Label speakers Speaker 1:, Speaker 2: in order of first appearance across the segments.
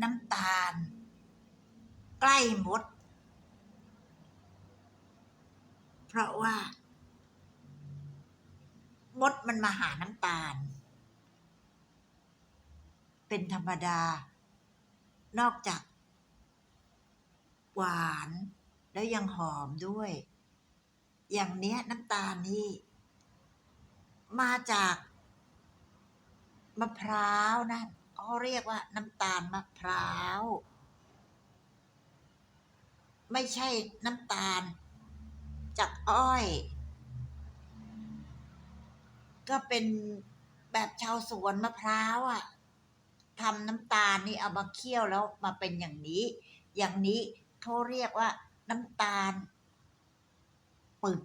Speaker 1: น้ำตาล ใกล้หมด เพราะว่ามดมันมาหาน้ำตาล เป็นธรรมดา นอกจาก หวานแล้วยังหอมด้วย อย่างเนี้ยน้ำตาลนี่ มาจาก มะพร้าวนะ เขาเรียกว่าน้ำตาลมะพร้าว ไม่ใช่น้ำตาล จากอ้อย ก็เป็นแบบชาวสวนมะพร้าวอะ่ะทำน้ำตาลนี่เอามาเคี่ยวแล้วมาเป็นอย่างนี้ อย่างนี้เขาเรียกว่าน้ำตาลปึก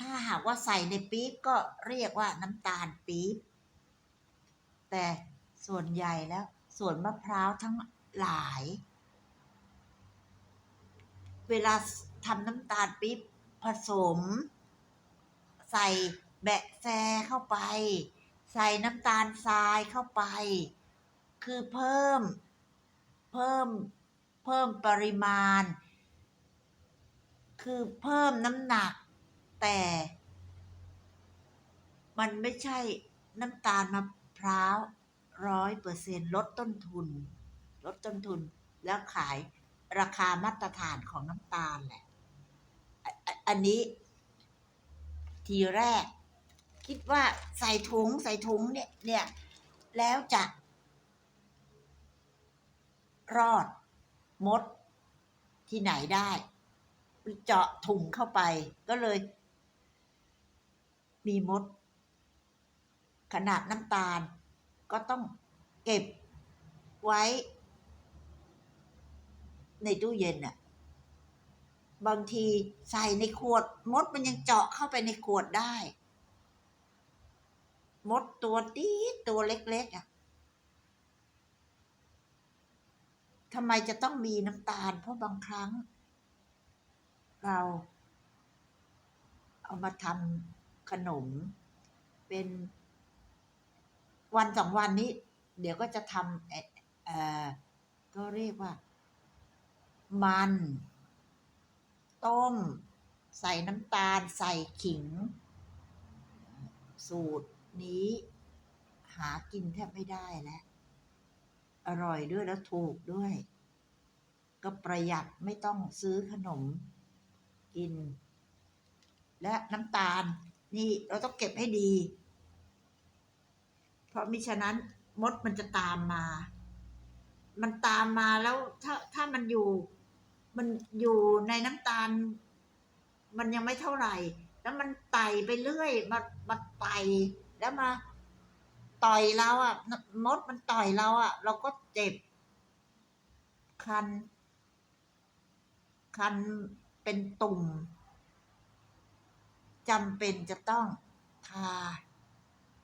Speaker 1: ถ้าหากว่าใส่ในปี๊บก็เรียกว่าน้ำตาลปี๊บแต่ ส่วนใหญ่แล้วส่วนมะพร้าวทั้งหลาย เวลาทำน้ำตาลปี๊บผสม ใส่แบะแซเข้าไป ใส่น้ำตาลทรายเข้าไป คือเพิ่ม เพิ่ม เพิ่มปริมาณ คือเพิ่มน้ำหนัก แต่ มันไม่ใช่น้ำตาลมะพร้าว ร้อยเปอร์เซ็นลดต้นทุน ลดต้นทุนแล้วขายราคามาตรฐานของน้ำตาลแหละ อันนี้ ทีแรก คิดว่าใส่ถุงใส่ถุงเนี่ย เนี่ย แล้วจะ รอดมดที่ไหนได้ เจาะถุงเข้าไปก็เลย มีมด ขนาดน้ำตาล ก็ต้องเก็บไว้ ในตู้เย็นอะบางทีใส่ในขวด มดมันยังเจาะเข้าไปในขวดได้ มดตัวตีตัวเล็กๆอะทำไมจะต้องมีน้ำตาล เพราะบางครั้ง เรา เอามาทำขนมเป็น วันสองวันนี้ เดี๋ยวก็จะทำเอ่อเอก็เรียกว่า มัน ต้ม ใส่น้ำตาล ใส่ขิง สูตรนี้ หากินแทบไม่ได้แล้วอร่อยด้วยแล้วถูกด้วย ก็ประหยัดไม่ต้องซื้อขนมกิน และน้ำตาล นี่เราต้องเก็บให้ดี เพราะมิฉะนั้นมดมันจะตามมา มันตามมาแล้วถ้าถ้ามันอยู่ มันอยู่ในน้ำตาล มันยังไม่เท่าไหร่ แล้วมันไต่ไปเรื่อยมามาไต่แล้วมาต่อยเราอะ มดมันต่อยเราอะ เราก็เจ็บ คัน คันเป็นตุ่มจำเป็นจะต้องทา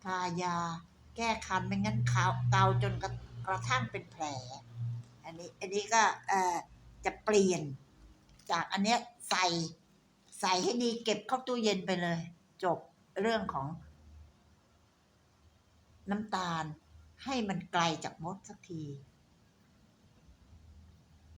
Speaker 1: ทายา แก้คันไม่งั้นขาเกาจนกระกระทั่งเป็นแผล อันนี้อันนี้ก็เอ่อจะเปลี่ยน จากอันเนี้ยใส่ใส่ให้ดีเก็บเข้าตู้เย็นไปเลย จบเรื่องของ น้ำตาลให้มันไกลจากมดสักที